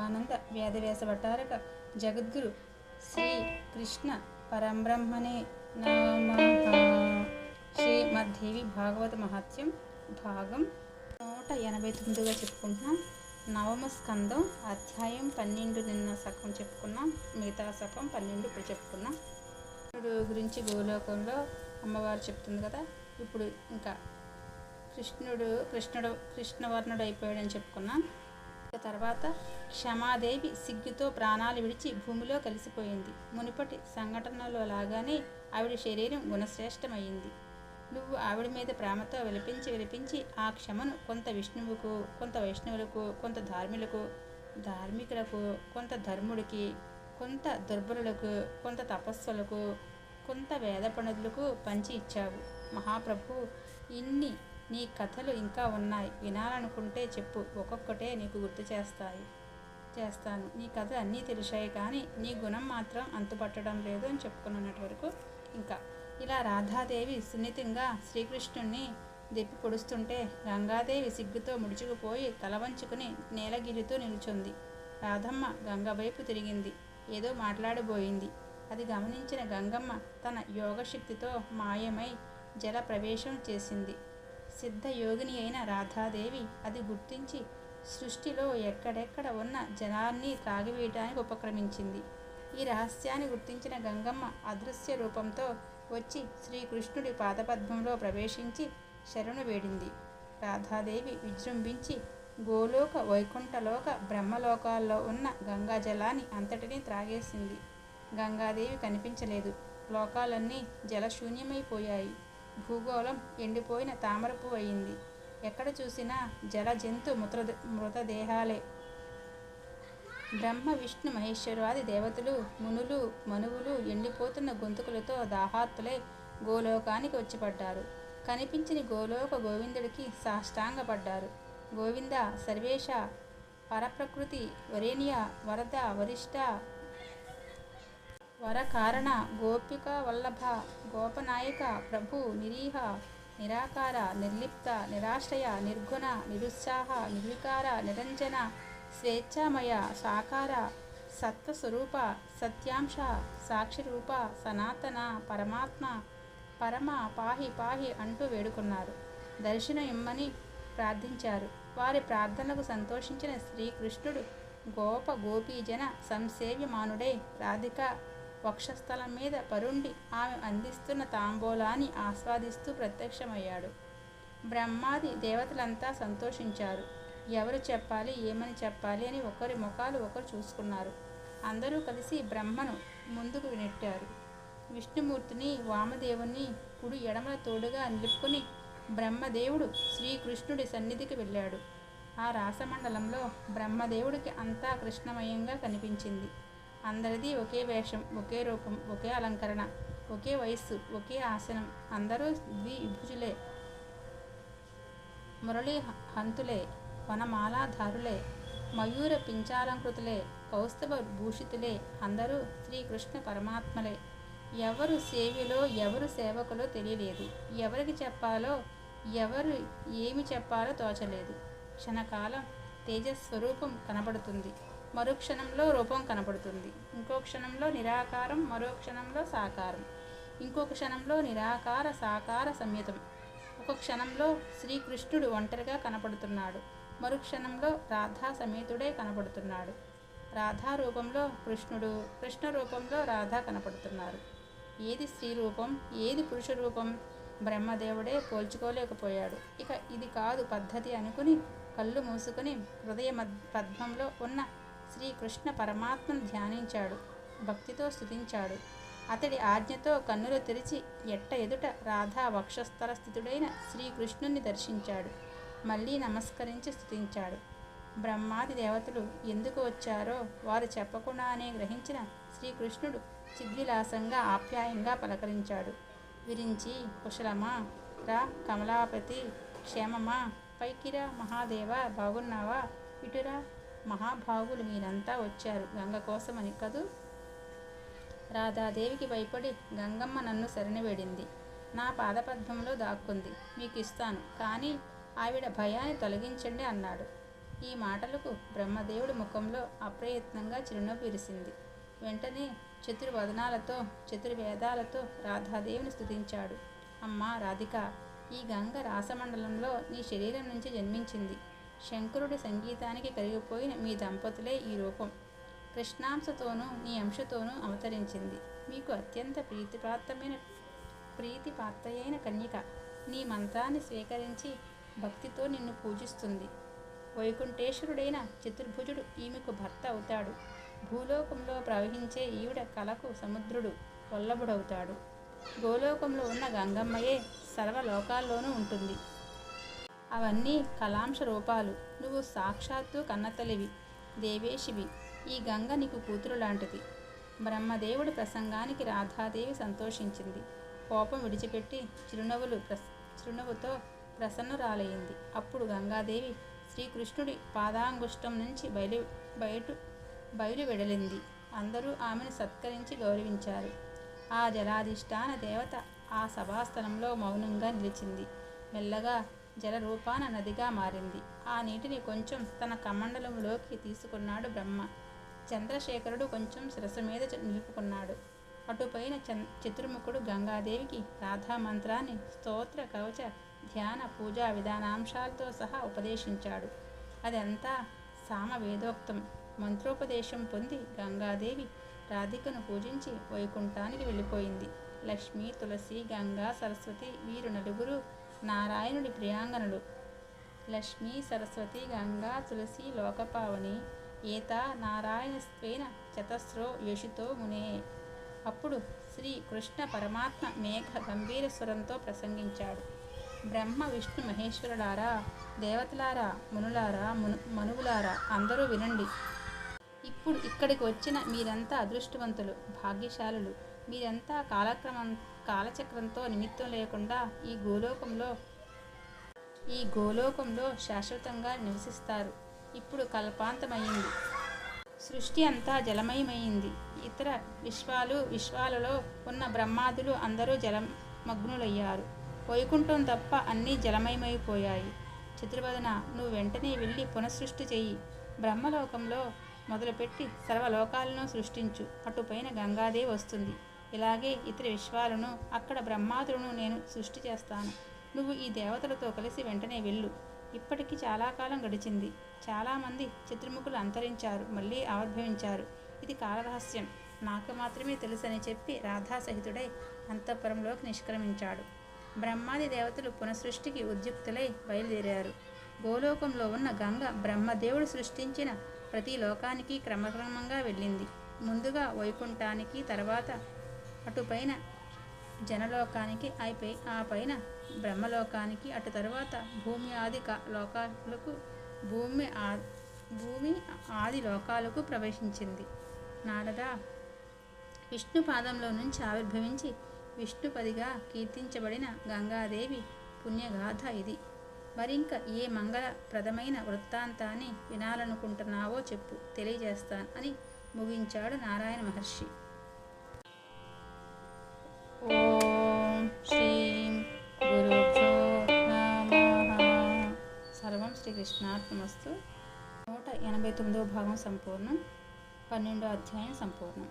సద్గురు వేదవ్యాస భట్టారక జగద్గురు శ్రీ కృష్ణ పరంబ్రహ్మణే నమః. శ్రీమద్దేవి భాగవత మహత్యం భాగం నూట ఎనభై తొమ్మిదిగా చెప్పుకుంటున్నాం. నవమ స్కందం అధ్యాయం పన్నెండు నిన్న సగం చెప్పుకున్నాం. మిగతా సగం పన్నెండు ఇప్పుడు చెప్పుకున్నాం. కృష్ణుడు గురించి గోలోకంలో అమ్మవారు చెప్తుంది కదా ఇప్పుడు ఇంకా కృష్ణుడు కృష్ణుడు కృష్ణవర్ణుడు అయిపోయాడని చెప్పుకున్నాం. తర్వాత క్షమాదేవి సిగ్గుతో ప్రాణాలు విడిచి భూమిలో కలిసిపోయింది. మునుపటి సంఘటనలో లాగానే ఆవిడ శరీరం గుణశ్రేష్టమైంది. నువ్వు ఆవిడ మీద ప్రేమతో విలపించి విలపించి ఆ క్షమను కొంత విష్ణువుకు కొంత వైష్ణవులకు కొంత ధార్మికులకు ధార్మికులకు కొంత ధర్ముడికి కొంత దుర్బలులకు కొంత తపస్సులకు కొంత వేద పండితులకు పంచి ఇచ్చావు. మహాప్రభు ఇన్ని నీ కథలు ఇంకా ఉన్నాయి. వినాలనుకుంటే చెప్పు. ఒక్కొక్కటే నీకు గుర్తు చేస్తాయి. చేస్తాను. నీ కథ అన్నీ తెలిసాయి కానీ నీ గుణం మాత్రం అంతుపట్టడం లేదు అని చెప్పుకున్నట్టు వరకు ఇంకా. ఇలా రాధాదేవి సున్నితంగా శ్రీకృష్ణుణ్ణి దెప్పి పొడుస్తుంటే గంగాదేవి సిగ్గుతో ముడుచుకుపోయి తల వంచుకుని నేలగిరితో నిల్చుంది. రాధమ్మ గంగ వైపు తిరిగింది. ఏదో మాట్లాడబోయింది. అది గమనించిన గంగమ్మ తన యోగశక్తితో మాయమై జల ప్రవేశం చేసింది. సిద్ధ యోగిని అయిన రాధాదేవి అది గుర్తించి సృష్టిలో ఎక్కడెక్కడ ఉన్న జలాన్ని త్రాగివేయటానికి ఉపక్రమించింది. ఈ రహస్యాన్ని గుర్తించిన గంగమ్మ అదృశ్య రూపంతో వచ్చి శ్రీకృష్ణుడి పాదపద్మంలో ప్రవేశించి శరణు వేడింది. రాధాదేవి విజృంభించి గోలోక వైకుంఠలోక బ్రహ్మలోకాల్లో ఉన్న గంగాజలాన్ని అంతటినీ త్రాగేసింది. గంగాదేవి కనిపించలేదు. లోకాలన్నీ జలశూన్యమైపోయాయి. భూగోళం ఎండిపోయిన తామరపు అయింది. ఎక్కడ చూసినా జల జంతు మృత మృతదేహాలే. బ్రహ్మ విష్ణు మహేశ్వరాది దేవతలు మునులు మనువులు ఎండిపోతున్న గొంతుకులతో దాహార్తులై గోలోకానికి వచ్చిపడ్డారు. కనిపించని కనిపించిన గోలోక గోవిందుడికి సాష్టాంగపడ్డారు. గోవింద సర్వేశ పరప్రకృతి వరేణ్య వరద వరిష్ట వరకారణ గోపిక వల్లభ గోపనాయక ప్రభు నిరీహ నిరాకార నిర్లిప్త నిరాశ్రయ నిర్గుణ నిరుత్సాహ నిర్వికార నిరంజన స్వేచ్ఛామయ సాకార సత్వస్వరూప సత్యాంశ సాక్షిరూప సనాతన పరమాత్మ పరమ పాహి పాహి అంటూ వేడుకున్నారు. దర్శనం ఇమ్మని ప్రార్థించారు. వారి ప్రార్థనలకు సంతోషించిన శ్రీకృష్ణుడు గోప గోపీజన సంసేవ్యమానుడై రాధిక వక్షస్థలం మీద పరుండి ఆమె అందిస్తున్న తాంబూలాన్ని ఆస్వాదిస్తూ ప్రత్యక్షమయ్యాడు. బ్రహ్మాది దేవతలంతా సంతోషించారు. ఎవరు చెప్పాలి ఏమని చెప్పాలి అని ఒకరి ముఖాలు ఒకరు చూసుకున్నారు. అందరూ కలిసి బ్రహ్మను ముందుకు నెట్టారు. విష్ణుమూర్తిని వామదేవుని కుడి ఎడమల తోడుగా నిలుపుకుని బ్రహ్మదేవుడు శ్రీకృష్ణుడి సన్నిధికి వెళ్ళాడు. ఆ రాసమండలంలో బ్రహ్మదేవుడికి అంతా కృష్ణమయంగా కనిపించింది. అందరిది ఒకే వేషం ఒకే రూపం ఒకే అలంకరణ ఒకే వయస్సు ఒకే ఆసనం. అందరూ ద్విభుజులే మురళి హంతులే. వనమాలాధారులే మయూర పించాలంకృతులే. కౌస్తభ భూషితులే. అందరూ శ్రీకృష్ణ పరమాత్మలే. ఎవరు సేవిలో ఎవరు సేవకులో తెలియలేదు. ఎవరికి చెప్పాలో ఎవరు ఏమి చెప్పాలో తోచలేదు. క్షణకాలం తేజస్వరూపం కనబడుతుంది. మరో క్షణంలో రూపం కనపడుతుంది. ఇంకో క్షణంలో నిరాకారం మరో క్షణంలో సాకారం. ఇంకో క్షణంలో నిరాకార సాకార సంయుతం. ఒక క్షణంలో శ్రీకృష్ణుడు ఒంటరిగా కనపడుతున్నాడు. మరుక్షణంలో రాధా సమేతుడే కనపడుతున్నాడు. రాధా రూపంలో కృష్ణుడు కృష్ణ రూపంలో రాధా కనపడుతున్నారు. ఏది స్త్రీ రూపం ఏది పురుష రూపం బ్రహ్మదేవుడే పోల్చుకోలేకపోయాడు. ఇక ఇది కాదు పద్ధతి అనుకుని కళ్ళు మూసుకుని హృదయ పద్మంలో ఉన్న శ్రీకృష్ణ పరమాత్మను ధ్యానించాడు. భక్తితో స్థుతించాడు అతడి ఆజ్ఞతో కన్నులు తెరిచి ఎట్ట ఎదుట రాధా వక్షస్థల స్థితుడైన శ్రీకృష్ణుని దర్శించాడు. మళ్ళీ నమస్కరించి స్థుతించాడు బ్రహ్మాది దేవతలు ఎందుకు వచ్చారో వారు చెప్పకుండానే గ్రహించిన శ్రీకృష్ణుడు చిద్విలాసంగా ఆప్యాయంగా పలకరించాడు. విరించి కుశలమా? రా కమలాపతి క్షేమమా? పైకిరా మహాదేవ బాగున్నావా? ఇటురా మహాభాగులు మీరంతా వచ్చారు. గంగ కోసమని కదూ? రాధాదేవికి భయపడి గంగమ్మ నన్ను శరణవేడింది. నా పాదపద్మంలో దాక్కుంది. మీకు ఇస్తాను కానీ ఆవిడ భయాన్ని తొలగించండి అన్నాడు. ఈ మాటలకు బ్రహ్మదేవుడి ముఖంలో అప్రయత్నంగా చిరునవ్వు విరిసింది. వెంటనే చతుర్వదనాలతో చతుర్వేదాలతో రాధాదేవిని స్థుతించాడు అమ్మా రాధిక ఈ గంగ రాసమండలంలో నీ శరీరం నుంచి జన్మించింది. శంకరుడి సంగీతానికి కరిగిపోయిన మీ దంపతులే ఈ రూపం. కృష్ణాంశతోనూ నీ అంశతోనూ అవతరించింది. మీకు అత్యంత ప్రీతిపాత్రమైన ప్రీతిపాత్రయైన కన్యక. నీ మంత్రాన్ని స్వీకరించి భక్తితో నిన్ను పూజిస్తుంది. వైకుంఠేశ్వరుడైన చతుర్భుజుడు ఈమెకు భర్త అవుతాడు. భూలోకంలో ప్రవహించే ఈవిడ కలకు సముద్రుడు వల్లభుడవుతాడు. గోలోకంలో ఉన్న గంగమ్మయే సర్వలోకాల్లోనూ ఉంటుంది. అవన్నీ కలాంశ రూపాలు నువ్వు సాక్షాత్తు కన్నతలివి దేవేశివి. ఈ గంగ నీకు కూతురు లాంటిది బ్రహ్మదేవుడి ప్రసంగానికి రాధాదేవి సంతోషించింది. కోపం విడిచిపెట్టి చిరునవ్వులు ప్రస చిరునవ్వుతో ప్రసన్నరాలయ్యింది అప్పుడు గంగాదేవి శ్రీకృష్ణుడి పాదాంగుష్టం నుంచి బయలు బయట బయలు వెడలింది అందరూ ఆమెను సత్కరించి గౌరవించారు. ఆ జలాధిష్టాన దేవత ఆ సభాస్థలంలో మౌనంగా నిలిచింది. మెల్లగా జల రూపాన నదిగా మారింది. ఆ నీటిని కొంచెం తన కమండలంలోకి తీసుకున్నాడు బ్రహ్మ. చంద్రశేఖరుడు కొంచెం శిరస్సు మీద నిలుపుకున్నాడు. అటుపైన చన్ చతుర్ముఖుడు గంగాదేవికి రాధా మంత్రాన్ని స్తోత్ర కవచ ధ్యాన పూజా విధానాంశాలతో సహా ఉపదేశించాడు. అదంతా సామవేదోక్తం. మంత్రోపదేశం పొంది గంగాదేవి రాధికను పూజించి వైకుంఠానికి వెళ్ళిపోయింది. లక్ష్మి తులసి గంగా సరస్వతి వీరు నలుగురు నారాయణుడి ప్రియాంగనుడు. లక్ష్మీ సరస్వతి గంగా తులసి లోకపావని ఏత నారాయణస్త్వేన చతస్రో యశుతో మునే. అప్పుడు శ్రీ కృష్ణ పరమాత్మ మేఘ గంభీర స్వరంతో ప్రసంగించాడు. బ్రహ్మ విష్ణు మహేశ్వరులారా దేవతలారా మునులారా మును మనువులారా అందరూ వినండి. ఇప్పుడు ఇక్కడికి వచ్చిన మీరంతా అదృష్టవంతులు భాగ్యశాలులు. మీరంతా కాలక్రమం కాలచక్రంతో నిమిత్తం లేకుండా ఈ గోలోకంలో ఈ గోలోకంలో శాశ్వతంగా నివసిస్తారు. ఇప్పుడు కల్పాంతమైంది సృష్టి అంతా జలమయమైంది ఇతర విశ్వాలు విశ్వాలలో ఉన్న బ్రహ్మాదులు అందరూ జలమగ్నులయ్యారు. వైకుంఠం తప్ప అన్నీ జలమయమైపోయాయి. చతుర్వదన నువ్వు వెంటనే వెళ్ళి పునఃసృష్టి చెయ్యి. బ్రహ్మలోకంలో మొదలుపెట్టి సర్వలోకాలను సృష్టించు. అటుపైన గంగాదేవి వస్తుంది. ఇలాగే ఇతర విశ్వాలను అక్కడ బ్రహ్మాదులను నేను సృష్టి చేస్తాను. నువ్వు ఈ దేవతలతో కలిసి వెంటనే వెళ్ళు. ఇప్పటికి చాలా కాలం గడిచింది. చాలామంది చతుర్ముఖులు అంతరించారు మళ్ళీ ఆవిర్భవించారు. ఇది కాలరహస్యం. నాకు మాత్రమే తెలుసని చెప్పి రాధాసహితుడై అంతఃపురంలోకి నిష్క్రమించాడు. బ్రహ్మాది దేవతలు పునఃసృష్టికి ఉద్యుక్తులై బయలుదేరారు. గోలోకంలో ఉన్న గంగ బ్రహ్మదేవుడు సృష్టించిన ప్రతి లోకానికి క్రమక్రమంగా వెళ్ళింది. ముందుగా వైకుంఠానికి తర్వాత అటుపైన జనలోకానికి అయిపోయి ఆ పైన బ్రహ్మలోకానికి అటు తరువాత భూమి ఆది లోకాలకు భూమి ఆ భూమి ఆది లోకాలకు ప్రవేశించింది. నారద విష్ణు పాదంలో నుంచి ఆవిర్భవించి విష్ణుపదిగా కీర్తించబడిన గంగాదేవి పుణ్యగాథ ఇది. మరింక ఏ మంగళప్రదమైన వృత్తాంతాన్ని వినాలనుకుంటున్నావో చెప్పు తెలియజేస్తాను అని ముగించాడు నారాయణ మహర్షి. ఓం శ్రీం గురుభ్యో నమః. సర్వం శ్రీకృష్ణార్పణమస్తు. నూట ఎనభై తొమ్మిదవ భాగం సంపూర్ణం. పన్నెండో అధ్యాయం సంపూర్ణం.